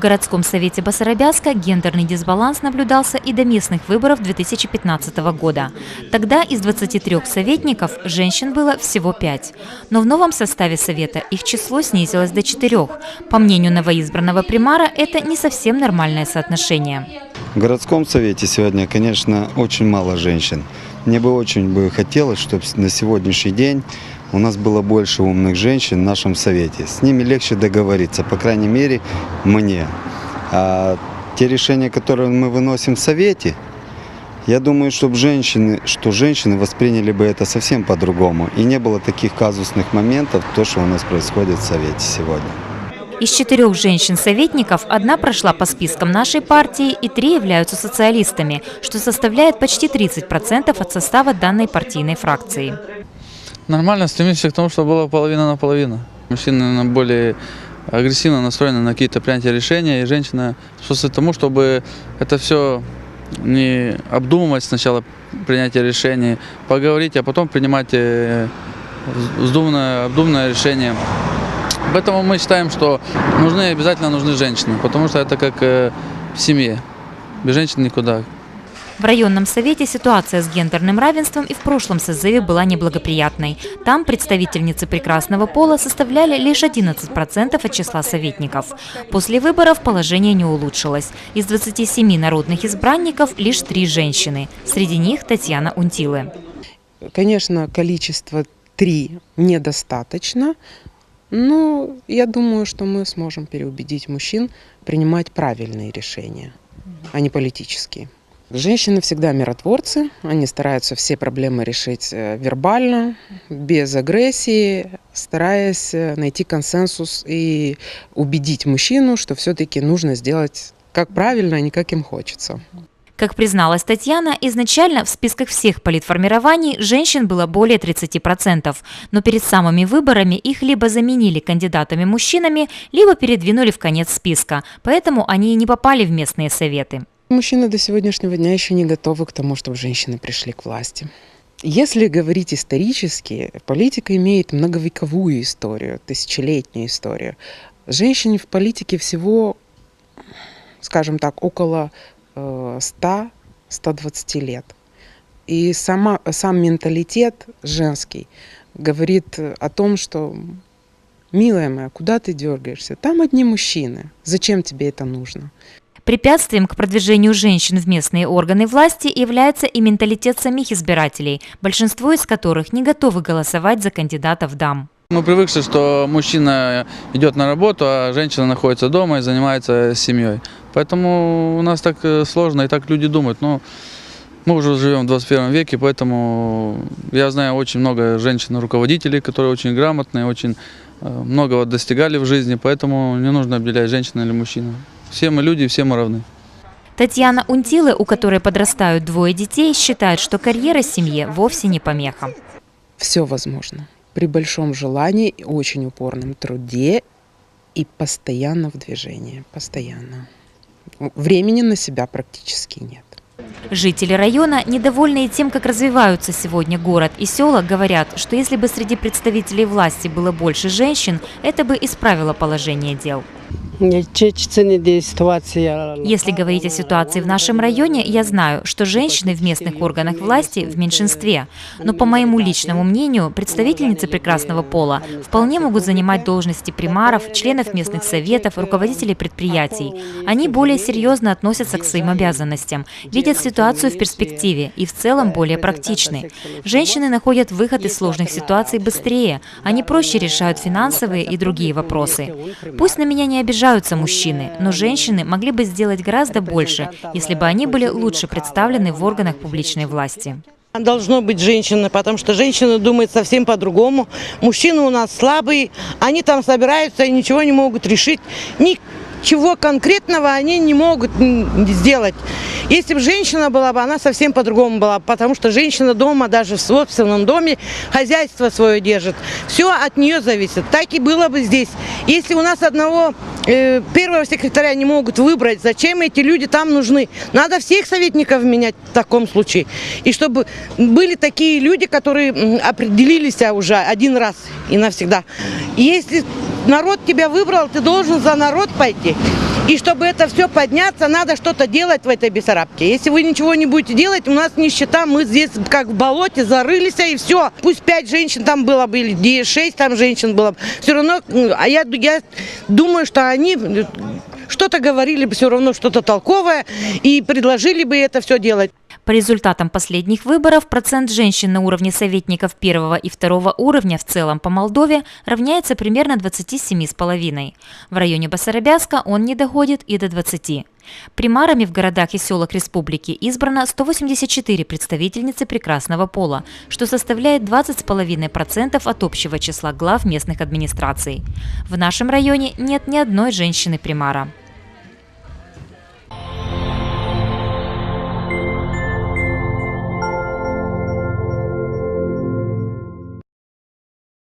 городском совете Басарабяска гендерный дисбаланс наблюдался и до местных выборов 2015 года. Тогда из 23 советников женщин было всего 5. Но в новом составе совета их число снизилось до 4. По мнению новоизбранного примара, это не совсем нормальное соотношение. В городском совете сегодня, конечно, очень мало женщин. Мне бы очень бы хотелось, чтобы на сегодняшний день у нас было больше умных женщин в нашем совете. С ними легче договориться, по крайней мере, мне. А те решения, которые мы выносим в совете, я думаю, чтобы женщины, что женщины восприняли бы это совсем по-другому. И не было таких казусных моментов, то, что у нас происходит в совете сегодня. Из четырех женщин-советников одна прошла по спискам нашей партии и три являются социалистами, что составляет почти 30% от состава данной партийной фракции. Нормально, стремимся к тому, чтобы было половина на половину. Мужчины более агрессивно настроены на какие-то принятия решения, и женщина способствует тому, чтобы это все не обдумывать сначала принятие решений, поговорить, а потом принимать э, вздуманное, обдуманное решение. Поэтому мы считаем, что нужны обязательно нужны женщины, потому что это как э, в семье. Без женщин никуда. В районном совете ситуация с гендерным равенством и в прошлом созыве была неблагоприятной. Там представительницы прекрасного пола составляли лишь 11% от числа советников. После выборов положение не улучшилось. Из 27 народных избранников лишь три женщины. Среди них Татьяна Унтилы. Конечно, количество три недостаточно, но я думаю, что мы сможем переубедить мужчин принимать правильные решения, а не политические. Женщины всегда миротворцы, они стараются все проблемы решить э, вербально, без агрессии, стараясь э, найти консенсус и убедить мужчину, что все-таки нужно сделать как правильно, а не как им хочется. Как призналась Татьяна, изначально в списках всех политформирований женщин было более 30%, но перед самыми выборами их либо заменили кандидатами-мужчинами, либо передвинули в конец списка, поэтому они и не попали в местные советы. Мужчины до сегодняшнего дня еще не готовы к тому, чтобы женщины пришли к власти. Если говорить исторически, политика имеет многовековую историю, тысячелетнюю историю. Женщине в политике всего, скажем так, около 100-120 э, лет. И сама, сам менталитет женский говорит о том, что «Милая моя, куда ты дергаешься? Там одни мужчины. Зачем тебе это нужно?» Препятствием к продвижению женщин в местные органы власти является и менталитет самих избирателей, большинство из которых не готовы голосовать за кандидатов дам. Мы привыкли, что мужчина идет на работу, а женщина находится дома и занимается семьей. Поэтому у нас так э, сложно, и так люди думают. Но мы уже живем в 21 веке, поэтому я знаю очень много женщин-руководителей, которые очень грамотные, очень э, многого достигали в жизни, поэтому не нужно обделять женщину или мужчину. Все мы люди, все мы равны. Татьяна Унтилы, у которой подрастают двое детей, считает, что карьера семье вовсе не помеха. Все возможно. При большом желании, очень упорном труде и постоянно в движении. Постоянно. Времени на себя практически нет. Жители района, недовольные тем, как развиваются сегодня город и села, говорят, что если бы среди представителей власти было больше женщин, это бы исправило положение дел. Если говорить о ситуации в нашем районе, я знаю, что женщины в местных органах власти в меньшинстве. Но по моему личному мнению, представительницы прекрасного пола вполне могут занимать должности примаров, членов местных советов, руководителей предприятий. Они более серьезно относятся к своим обязанностям, видят ситуацию в перспективе и в целом более практичны. Женщины находят выход из сложных ситуаций быстрее, они проще решают финансовые и другие вопросы. Пусть на меня не обижают обижаются мужчины, но женщины могли бы сделать гораздо больше, если бы они были лучше представлены в органах публичной власти. Должно быть женщина, потому что женщина думает совсем по-другому. Мужчины у нас слабые, они там собираются и ничего не могут решить. Ничего конкретного они не могут сделать. Если бы женщина была бы, она совсем по-другому была, потому что женщина дома, даже в собственном доме, хозяйство свое держит. Все от нее зависит. Так и было бы здесь. Если у нас одного э, первого секретаря не могут выбрать, зачем эти люди там нужны? Надо всех советников менять в таком случае. И чтобы были такие люди, которые определились уже один раз и навсегда. Если народ тебя выбрал, ты должен за народ пойти. И чтобы это все подняться, надо что-то делать в этой Бессарабке. Если вы ничего не будете делать, у нас нищета, мы здесь как в болоте зарылись, и все. Пусть пять женщин там было бы, или шесть там женщин было бы. Все равно, а я, я думаю, что они что-то говорили бы все равно, что-то толковое, и предложили бы это все делать. По результатам последних выборов процент женщин на уровне советников первого и второго уровня в целом по Молдове равняется примерно 27,5. В районе Басарабяска он не доходит и до 20. Примарами в городах и селах республики избрано 184 представительницы прекрасного пола, что составляет 20,5% от общего числа глав местных администраций. В нашем районе нет ни одной женщины-примара.